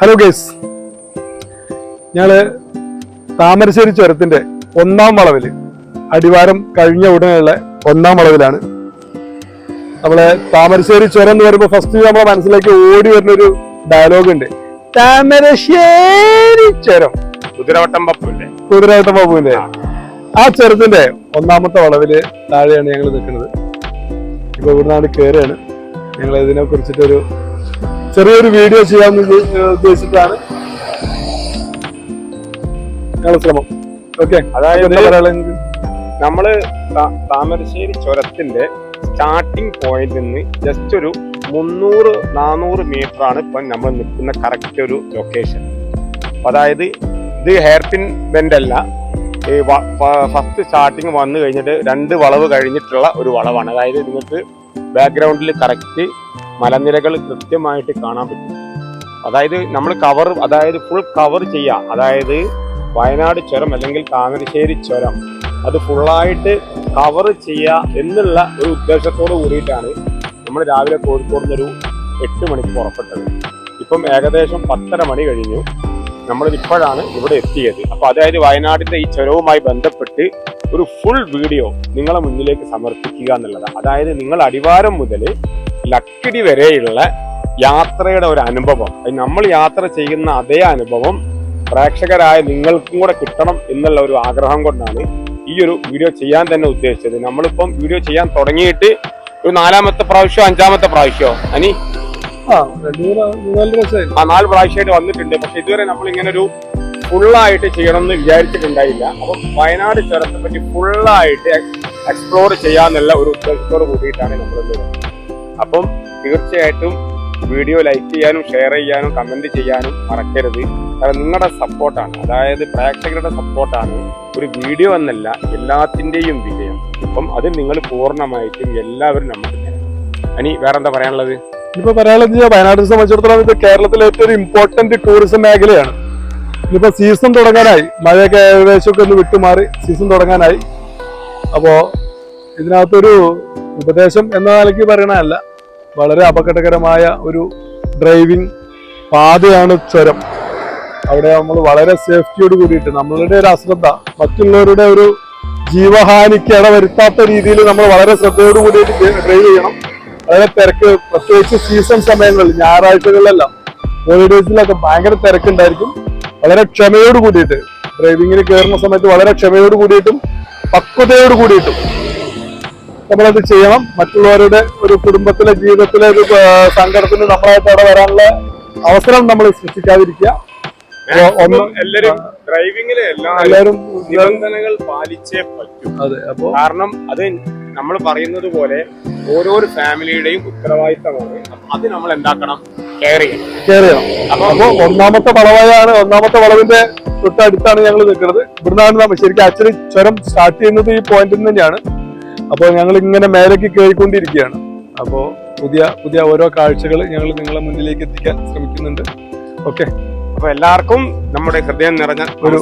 Hello guys ഞങ്ങൾ താമരശ്ശേരി ചുരത്തിന്റെ ഒന്നാം വളവിൽ അടിവാരം കഴിഞ്ഞ ഉടനെയുള്ള ഒന്നാം വളവിലാണ്. നമ്മളെ താമരശ്ശേരി ചുരം എന്ന് പറയുമ്പോൾ ഫസ്റ്റ് നമ്മളെ മനസ്സിലേക്ക് ഓടി വരുന്ന ഒരു ഡയലോഗ് ഉണ്ട്. താമരശ്ശേരി ചുരം. കുതിരവട്ടം പപ്പുല്ലേ? കുതിരവട്ടം ബാബുവിന്റെ ആ. ചുരത്തിന്റെ ഒന്നാമത്തെ വളവിൽ താഴെയാണ് ഞങ്ങൾ നിൽക്കുന്നത്. ഇപ്പൊ ഇവിടുന്നാണ് കയറുകയാണ് ഞങ്ങൾ ഇതിനെ കുറിച്ചിട്ടൊരു ചെറിയൊരു വീഡിയോ ചെയ്യാൻ ഉദ്ദേശ- ഉദ്ദേശിച്ചിട്ടാണ്. ഞങ്ങൾ ശ്രമം. ഓക്കെ അതായത് നമ്മൾ താമരശ്ശേരി ചുരത്തിന്റെ സ്റ്റാർട്ടിംഗ് പോയിന്റിൽ നിന്ന് ജസ്റ്റ് ഒരു മുന്നൂറ് നാനൂറ് മീറ്റർ ആണ് ഇപ്പൊ നമ്മൾ നിൽക്കുന്ന കറക്റ്റ് ഒരു ലൊക്കേഷൻ അതായത് ഇത് ഹെയർപിൻ ബെൻഡ് അല്ല. ഈ ഫസ്റ്റ് സ്റ്റാർട്ടിങ് വന്നു കഴിഞ്ഞിട്ട് രണ്ട് വളവ് കഴിഞ്ഞിട്ടുള്ള ഒരു വളവാണ്. അതായത് നിങ്ങൾക്ക് ബാക്ക്ഗ്രൗണ്ടിൽ കറക്റ്റ് മലനിരകൾ കൃത്യമായിട്ട് കാണാൻ പറ്റും. അതായത് നമ്മൾ കവർ അതായത് ഫുൾ കവർ ചെയ്യുക അതായത് വയനാട് ചുരം അല്ലെങ്കിൽ താമരശ്ശേരി ചുരം അത് ഫുള്ളായിട്ട് കവർ ചെയ്യുക എന്നുള്ള ഒരു ഉദ്ദേശത്തോട് കൂടിയിട്ടാണ് നമ്മൾ രാവിലെ കോഴിക്കോട് നിന്നൊരു എട്ട് മണിക്ക് പുറപ്പെട്ടത്. ഇപ്പം ഏകദേശം പത്തര മണി കഴിഞ്ഞു. നമ്മൾ ഇപ്പോഴാണ് ഇവിടെ എത്തിയത്. അപ്പോൾ അതായത് വയനാടിന്റെ ഈ ചുരവുമായി ബന്ധപ്പെട്ട് ഒരു ഫുൾ വീഡിയോ നിങ്ങളെ മുന്നിലേക്ക് സമർപ്പിക്കുക എന്നുള്ളതാണ്. അതായത് നിങ്ങൾ അടിവാരം മുതൽ ലക്കിടി വരെയുള്ള യാത്രയുടെ ഒരു അനുഭവം. നമ്മൾ യാത്ര ചെയ്യുന്ന അതേ അനുഭവം പ്രേക്ഷകരായ നിങ്ങൾക്കും കൂടെ കിട്ടണം എന്നുള്ള ഒരു ആഗ്രഹം കൊണ്ടാണ് ഈ ഒരു വീഡിയോ ചെയ്യാൻ തന്നെ ഉദ്ദേശിച്ചത്. നമ്മളിപ്പം വീഡിയോ ചെയ്യാൻ തുടങ്ങിയിട്ട് ഒരു നാലാമത്തെ പ്രാവശ്യോ അഞ്ചാമത്തെ പ്രാവശ്യമോ അനി? ആ നാല് പ്രാവശ്യമായിട്ട് വന്നിട്ടുണ്ട്. പക്ഷെ ഇതുവരെ നമ്മൾ ഇങ്ങനെ ഒരു ഫുള്ളായിട്ട് ചെയ്യണം എന്ന് വിചാരിച്ചിട്ടുണ്ടായില്ല. അപ്പം വയനാട് ചുരത്തെ പറ്റി ഫുള്ളായിട്ട് എക്സ്പ്ലോർ ചെയ്യാന്നുള്ള ഒരു ഉദ്ദേശത്തോട് കൂടിയിട്ടാണ് വന്നത്. അപ്പം തീർച്ചയായിട്ടും വീഡിയോ ലൈക്ക് ചെയ്യാനും ഷെയർ ചെയ്യാനും കമന്റ് ചെയ്യാനും മറക്കരുത്. കാരണം നിങ്ങളുടെ സപ്പോർട്ടാണ് അതായത് പ്രേക്ഷകരുടെ സപ്പോർട്ടാണ് ഒരു വീഡിയോ എന്നല്ല എല്ലാത്തിന്റെയും വിജയം. അപ്പം അത് നിങ്ങൾ പൂർണമായിട്ടും എല്ലാവരും നമ്മൾ തരണം വേറെ വേറെന്താ പറയാനുള്ളത്? ഇപ്പൊ പറയാനുള്ളത് വയനാടിനെ സംബന്ധിച്ചിടത്തോളം ഇത് കേരളത്തിലെ ഏറ്റവും ഇമ്പോർട്ടന്റ് ടൂറിസം മേഖലയാണ്. ഇപ്പൊ സീസൺ തുടങ്ങാനായി. മഴയൊക്കെ ഏകദേശമൊക്കെ ഒന്ന് വിട്ടുമാറി സീസൺ തുടങ്ങാനായി. അപ്പോ ഇതിനകത്തൊരു ഉപദേശം എന്ന നിലയ്ക്ക് പറയണതല്ല. വളരെ അപകടകരമായ ഒരു ഡ്രൈവിംഗ് പാതയാണ് ചുരം. അവിടെ നമ്മൾ വളരെ സേഫ്റ്റിയോട് കൂടിയിട്ട് നമ്മളുടെ ഒരു അശ്രദ്ധ മറ്റുള്ളവരുടെ ഒരു ജീവഹാനിക്ക് ഇട വരുത്താത്ത രീതിയിൽ നമ്മൾ വളരെ ശ്രദ്ധയോട് കൂടിയിട്ട് ഡ്രൈവ് ചെയ്യണം. വളരെ തിരക്ക് പ്രത്യേകിച്ച് സീസൺ സമയങ്ങളിൽ ഞായറാഴ്ചകളിലെല്ലാം ഹോളിഡേസിലൊക്കെ ഭയങ്കര തിരക്കുണ്ടായിരിക്കും. വളരെ ക്ഷമയോട് കൂടിയിട്ട് ഡ്രൈവിങ്ങിന് കയറുന്ന സമയത്ത് വളരെ ക്ഷമയോട് കൂടിയിട്ടും പക്വതയോട് കൂടിയിട്ടും നമ്മളത് ചെയ്യണം. മറ്റുള്ളവരുടെ ഒരു കുടുംബത്തിലെ ജീവിതത്തിലെ ഒരു സങ്കടത്തിന് നമ്മളായിട്ട് അവിടെ വരാനുള്ള അവസരം നമ്മൾ സൃഷ്ടിക്കാതിരിക്കുക. എല്ലാരും ഡ്രൈവിംഗിൽ എല്ലാ എല്ലാവരും നിബന്ധനകൾ പാലിച്ചേ പറ്റൂ. അതെ അപ്പോ കാരണം അത് നമ്മൾ പറയുന്നത് പോലെ ഓരോരു ഫാമിലിയുടെയും ഉത്തരവാദിത്തമാണ്. അത് നമ്മൾ എന്താക്കണം? കെയർ ചെയ്യണം. കെയർ ചെയ്യണം. അപ്പൊ ഒന്നാമത്തെ വളവായാണ് ഒന്നാമത്തെ വളവിന്റെ തൊട്ടടുത്താണ് ഞങ്ങൾ നിൽക്കുന്നത്. ഇവിടുന്നാണ് നമ്മൾ ശരിക്കും ആക്ച്വലി ചുരം സ്റ്റാർട്ട് ചെയ്യുന്നത് ഈ പോയിന്റിൽ നിന്ന് തന്നെയാണ് അപ്പോൾ ഞങ്ങൾ ഇങ്ങനെ മേലേക്ക് കയറിക്കൊണ്ടിരിക്കുകയാണ് അപ്പോൾ പുതിയ പുതിയ ഓരോ കാഴ്ചകൾ ഞങ്ങൾ നിങ്ങളെ മുന്നിലേക്ക് എത്തിക്കാൻ ശ്രമിക്കുന്നുണ്ട്. ഓക്കെ. അപ്പൊ എല്ലാവർക്കും നമ്മുടെ ഹൃദയം നിറഞ്ഞ ഒരു